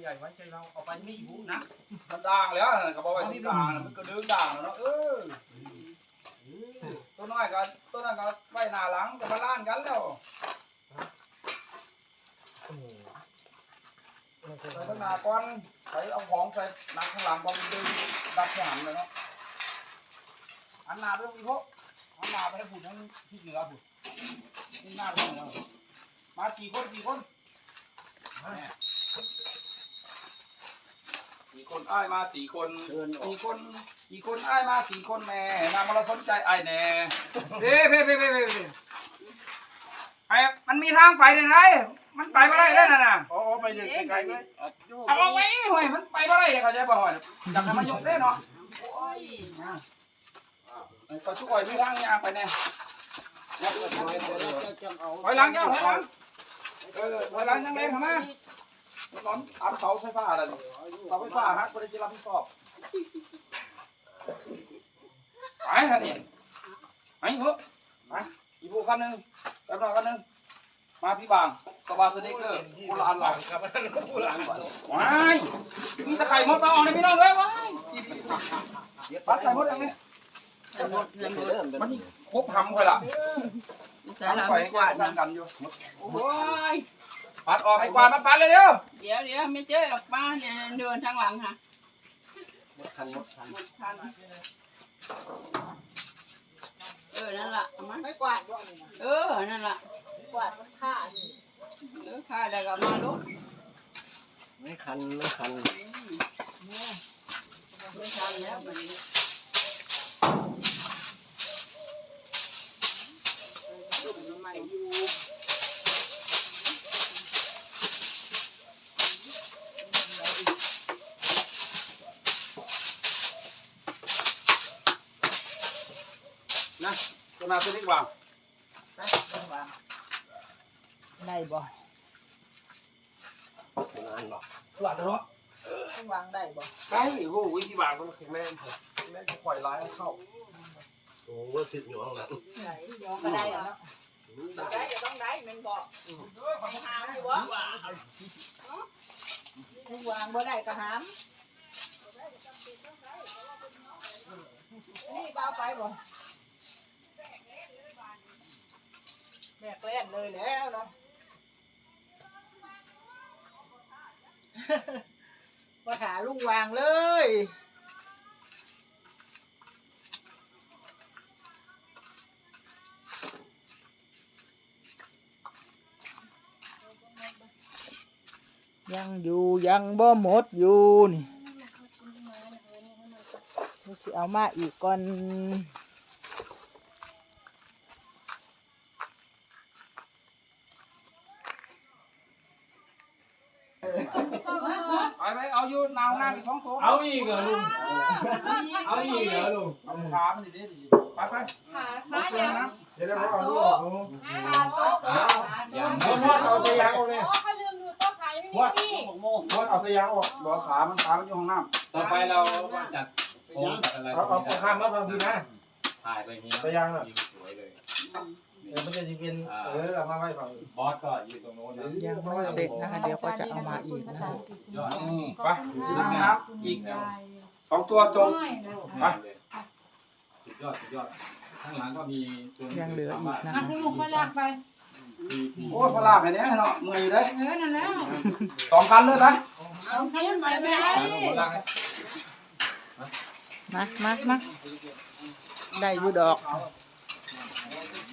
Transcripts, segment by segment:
ใหญ่ไว้ใจเราเอาไปไม่อยู่นะมันด่างแล้วน่ะก็บอกว่าที่ด่างน่ะมันก็เดึงด่างแล้วเนาะเออตัวน้อยก็ตัวนั้นก็ไว้หน้าหลังก็มาล้านกันแล้วใส่ข้างหน้าก่อนใส่เอาของใส่หนักข้างหลังก่อมันดึงดับข้างหลังเลยเนาะอันหน้าไปตรงนี้พวกอันหน้าไปให้ผุดทั้งที่เหนือผุดนี่หน้าไปตรงนี้มาสี่คนสี่คนเนี่ย สี่คนอ้ายมาสี่คนเดินออกสี่คนสี่คนอ้ายมาสี่คนแม่นางมาเราสนใจอ้ายแน่เพ่เพ่เพ่เพ่เพ่เพ่ไอ้มันมีทางไปยังไงมันไปไม่ได้แล้วน่ะน่ะอ๋อไปเลยไกลๆเลยเอาเอาไว้ห่วยมันไปไม่ได้เขาใจบ่ห่วยจับมันมายกได้เนาะโอ้ยนะไอ้ก็ช่วยมีทางยางไปแน่ยับเลยถอยหลังเจ้าถอยหลังเออถอยหลังยังไงทำไม ตอนตามเสาไฟฟ้าอะไรเสาไฟฟ้าฮะคนจะรับผิดชอบไปฮะนี่ไปเหอะไปอีกพวกคันหนึ่งแป๊บหนึงคันหนึ่งมาพี่บางสบายสเน็กเกอร์โบราณหลังครับพูดหลังก่อนว้ายมีตะไคร่มดมาออกในพี่น้องเลยว้ายปัดไข่มดอย่างนี้มันนี่ครบหำค่อยละสารไข่ไม่กกวาวาดดสั่งกันอยู่โอ้ย ปัดออกไอ้กวาดมาปัดเลยเร็วเดี๋ยวเดี๋ยวไม่เจอออกมาเนี่ยเดินทางหลังค่ะคันมดคันทันเออนั่นล่ะเอามาไม่กวาดด้วยนะเออนั่นล่ะกวาดมันฆ่านี่เออข้าได้ก็มาลุกไม่คันไม่คันไม่ทันแล้วบัดนี้ไม่อยู่ ตัวนาตัวนี้วางไปต้องวางได้บ่งานหรอกหลัดเนาะต้องวางได้บ่ใช่โอ้ยที่บางมันคือแม่ผมแม่จะปล่อยร้ายให้เข้าโอ้ว่าติดอยู่ข้างหลังไหนยองก็ได้อะเนาะได้จะต้องได้มันบอกหาอยู่วะต้องวางบ่ได้ก็หามนี่ก็เอาไปบ่ แม่เล่นเลยแล้วเนาะ มาหาลุงวางเลย ยังอยู่ยังบ่หมดอยู่นี่เดี๋ยวสิเอามาอีกก่อน ไปไปเอาอยู่นาวหน้าอีกสองตัวเอาอีกเหรอลุง เอาอีกเหรอลุงเอาขามันดิดิไปไปขาเอาขาเสื้อยังนะเดี๋ยวเราเอาลูกเอาลูกขาโต๊ะอย่างเอาพอดเอาสยามออกเลยอ๋อเขาลืมดูโต๊ะขายไม่มีที่พอดเอาสยามออกบอกขามันขามันอยู่ห้องน้ต่อไปเราก็จัดโค้งจัดอะไรเอาเอาข้ามมาฟังทีนะถ่ายไปอย่างนี้สยามอะยิงสวยเลย เดี๋ยวมันจะเป็นเออเอามาไว้ฝั่งบอสก็ยืนตรงโน้นนะยังไม่เสร็จนะคะ เดี๋ยวก็จะเอามาอีกนะคะยอดำอืมไปน้ำน้ำอีกสองตัวจมไปสุดยอดสุดยอดข้างหลังก็มีตัวยังเหลืออีกนะอะคะให้ลูกไปลากไปทีทีโอ้ยพลาดไปเนี่ยเนาะมืออยู่เลยเออ นั่นแล้วสองพันเลยไหมเอาให้มันไปไปให้มามามาได้อยู่ดอก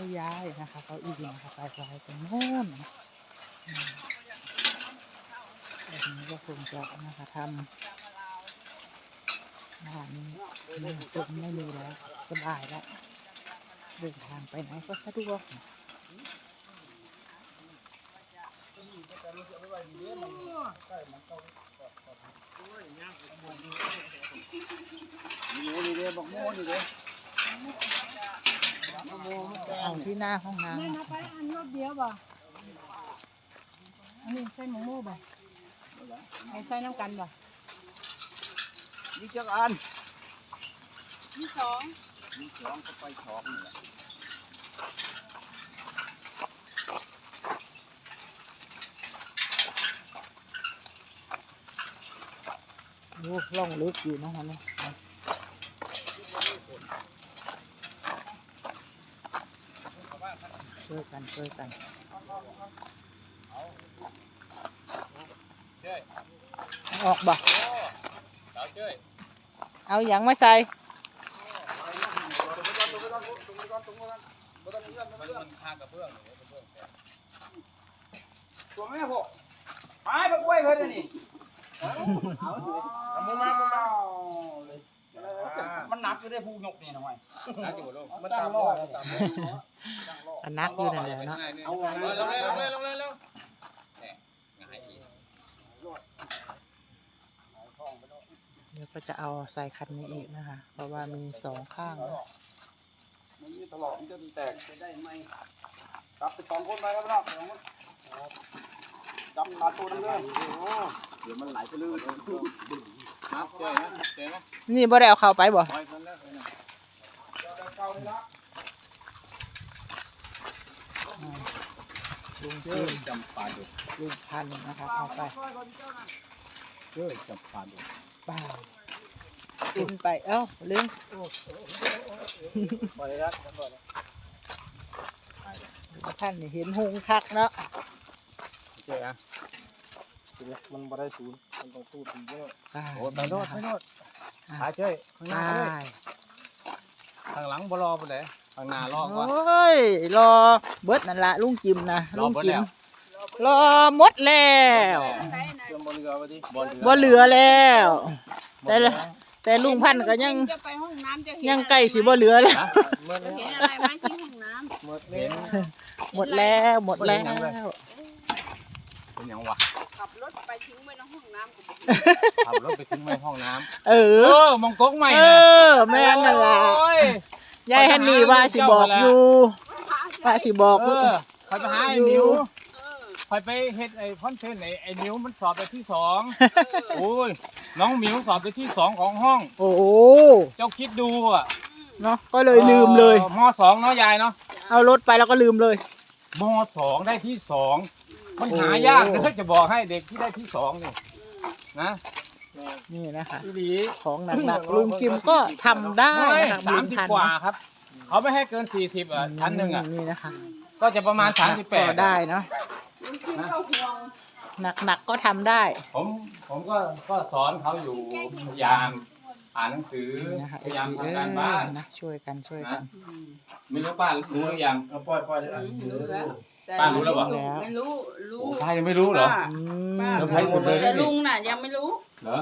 ก็จะย้ายนะคะเขาอีกนะคะไปไว้ตรงโน้นนะอืมแบบนี้ก็คงจะนะคะทำบ้านนี้ไม่มไม่มีแล้ว สบายแล้วเดินทางไปไหนก็สะดวกอยู่เลย เอาที่หน้าห้องน้แม่นับไปอันรอบเดียวบ่อันนี้ใส่หมูหมูบ่ไอ้ใส่น้ำกันบ่มีจักอันที่สองมีสองก็ไปสองนี่แหละำลูกล่องลึกอยู่นะคะเนี่ย ช่วยกันช่วยกันออกบ่เอาอย่างไม่ใส่ตัวแม่พวกไปไปกล้วยเพิ่นเดี๋ยวนี่มุมมามุมมา มันหนักอยู่ได้ผู้ยกนี่นะไว้มันตามรอดมันตามรอดอันนักอยู่นั่นแหละเนาะเอาไว้ลงเลยลงเลยลงเลยลงเนี่ยหงายอีกเดี๋ยวก็จะเอาใส่คันนี้อีกนะคะ เพราะว่ามีสองข้างนะมันมีตลอดมันจะแตกจะได้ไหมกลับไปสองคนไปครับพี่น้องสองคนจับขาตัวนั่นเลยโอ้เดี๋ยวมันไหลไปเลยนับเจอไหมเจอไหม นี่บ่ได้เอาเข้าไปบ่ปล่อยคนแล้วคนแล้วลุงเจจิอมจำปาดุลุงพันธุ์นะคะเอาไปเจอจำปาดุไปกินไป เอ้าเลี้ยงปล่อยแล้วปล่อยแล้วท่านนี่เห็นหงคักเนาะเจออะมันบ่ได้ศูนย์ มันต้องตู้ตีเยอะไปโอ้ไปโนดไปโนดหาเจอข้างหไปน้าเลยข้างหลังบ่รอไปเลยข้างหน้ารอก่อนโอ้ยรอเบิดนั่นละลุงจิมนะรลุองเบิดจิแล้มวรอหมดแล้วไหนไหนเตรียมบริการไว้ดิบ่เหลือแล้ว แต่ละแต่ลุงพันธุ์ก็ยังจะไปห้องน้ำจะเห็นยังใกล้สิบ่เหลือแล้ว เมื่อจะนี้เห็นอะไรไหมที่ห้องน้เมื่อเห็นี้นหมดแล้วหมดแล้ว เป็นหยังวะำขับรถไปทิ้งไว้ในห้องน้ำกับขับรถไปทิ้งไว้ห้องน้ำเอเออ อมองก๊กใหม่เอนะอ แม่นนั่นล่ะโอ้ยยายฮันนี่ว่าสิบอกอยู่ ว่าสิบอกเออยู่อคอยไปหาไอ้นิ้วเออคอยไปเฮ็ดไอ้คอนเทนต์ไอ้ไอ้นิ้วมันสอบไปที่สองโอ้ยน้องหมิวสอบไปที่สองของห้อง โอ้โหเจ้าคิดดูอะเนาะก็เลยลืมเลยออมสองเนาะยายเนาะเอารถไปแล้วก็ลืมเลย มสองได้ที่สอง มันหายากเลยจะบอกให้เด็กที่ได้ที่สองนี่นะนี่นะคะ อีหลีของหนักๆลุงจิมก็ทำได้ไม่นะคะสามสิบพันกว่าครับ เขาไม่ให้เกินสี่สิบอะชั้นหนึ่งอะนี่นะคะก็จะประมาณสามสิบแปก็ดได้เนาะลุงกินข้าวห่วงหนักๆก็ทำได้ ผมผมก็ก็สอนเขาอยู่พยายามอ่านหนังสือนี่นะคะพยายามเอทำการบ้านอนะช่วยกันช่วยกันไม่รู้ป้ารู้หรือยัง เอาปล่อยปล่อยเลยรู้แล้ว ป้ารู้แล้วเหรอ ไม่รู้ รู้โอ้ป้ายังไม่รู้เหรออืป้ามเซอร์ไพรส์สุดเลย แต่ลุงน่ะยังไม่รู้ เหรอ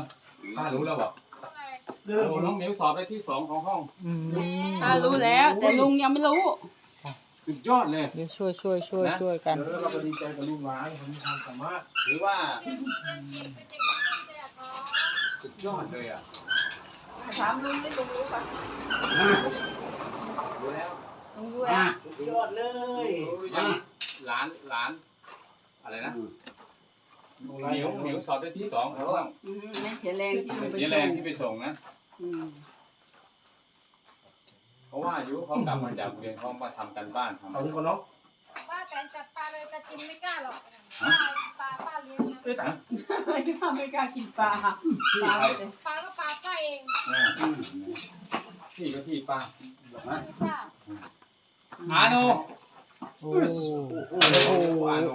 ป้ารู้แล้วบอกโอ้น้องหมิวสอบได้ที่สองของห้องอืมป้ารู้แล้ว แต่ลุงยังไม่รู้ สุดยอดเลย เดี๋ยวช่วยช่วยช่วยช่วยกันเดี๋ยวเราก็ดีใจกับลูกหลานผมมีความสามารถหรือว่าสุดยอดเลยอะถามลุงได้ลุงรู้ปะรู้แล้ว ลุงรู้แล้วสุดยอดเลยยังหลานหลาน อะไรนะหมิวหมิวสอบได้ที่สองของห้องอืมไม่เสียแรงที่ลุงไปเสียส่แรงงที่ไปส่งนะ อืมเพราะว่าอายุเขากลับมาจากโรงเรียนเขามาทำกันบ้านทำเอาที่คนน้องป้าแต่จับปลาเลยแต่จิมไม่กล้าหรอกฮะปลาป้าเลี้ยงนะเอ้ยตายไม่กล้าไม่กล้ากินปลาที่ปลาใครเลยปลาก็ปลาป้าเอง อ่าที่ก็ที่ป้าป้า อาโนโอ้โอ้โห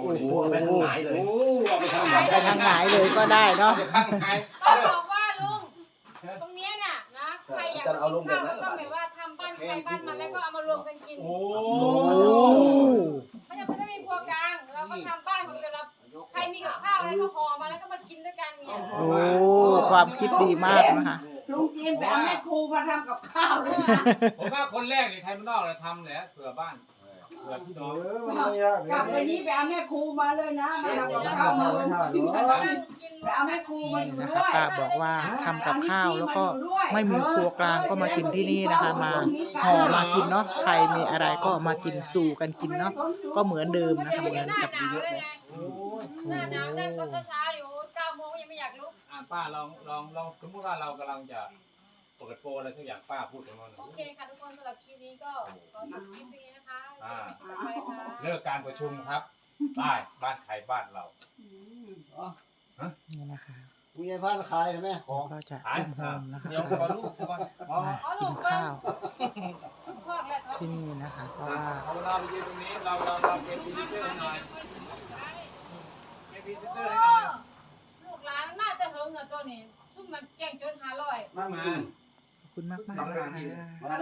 โอ้โหไปทางไหนเลยโอ้เอาไปทางไหนไปทางไหนเลยก็ได้เนาะไปทางไหนป้าบอกว่าลุงตรงเนี้ยน่ะนะใครอยากกินข้าวก็ต้องแบบว่าทำบ้านใครบ้านมันแล้วก็เอามารวมกันกินโอ้โอ้ไม่จำเป็นต้องมีครัวกลางเราก็ทำบ้านของแต่ละใครมีกับข้าวอะไรก็ห่อมาแล้วก็มากินด้วยกันเนี่ยโอ้ความคิดดีมากนะคะ ลุงกินแบบแม่ครูมาทำกับข้าวด้วยนะผมว่าคนแรกนี่ใครมันนอกเลยทำแหละเผื่อบ้านเอเผื่อพี่น้องเออมันไม่ยากกลับวันนี้ไปเอาแม่ครูมาเลยนะมาทำกับข้าวมากินกันไปเอาแม่ครูมานี่อยู่นะคะด้วยป้าบอกว่าทำกับข้าวแล้วก็ไม่มีครัวกลางก็มากินที่นี่นะคะ มาห่อมากินเนาะใครมีอะไรก็มากินสู่กันกินเนาะก็เหมือนเดิมนะคะเหมือนกับหน้าหนาวเลยไงหน้าหนาวนั่งก็ช้าๆอยู่เก้าโมงยังไม่ อยากลุกอ่าป้าลองลองลองสมมติว่าเรากำลังจะเปิดโปรอะไรสักอย่างป้าพูดตรงนั้นโอเคค่ะทุกคนสำหรับคลิปนี้ก็ขอจบคลิปนี้นะคะอ่าต่อไปค่ะ เลิกการประชุมครับได้บ้านใครบ้านเรา นี่นะคะมีไอ้พันขายไหมของก็จะต้มโฮมนะคะเดี๋ยวขอลูกก่อนอ๋อขอกิลูนกเบิ้ข้างวทุกข้อแล้วที่นี่นะคะ เพราะว่าเอาเราไปยืนตรงนี้เราเราเราเป็นพรีเซนเตอร์ให้หน่อยเป็นพรีเซนเตอร์ให้หน่อย ลูกหลานน่าจะเฮิงอะ ตัวนี้ซุ่มมันแกล้งจนหาร้อย มามาขอบคุณมากมากๆนะคะ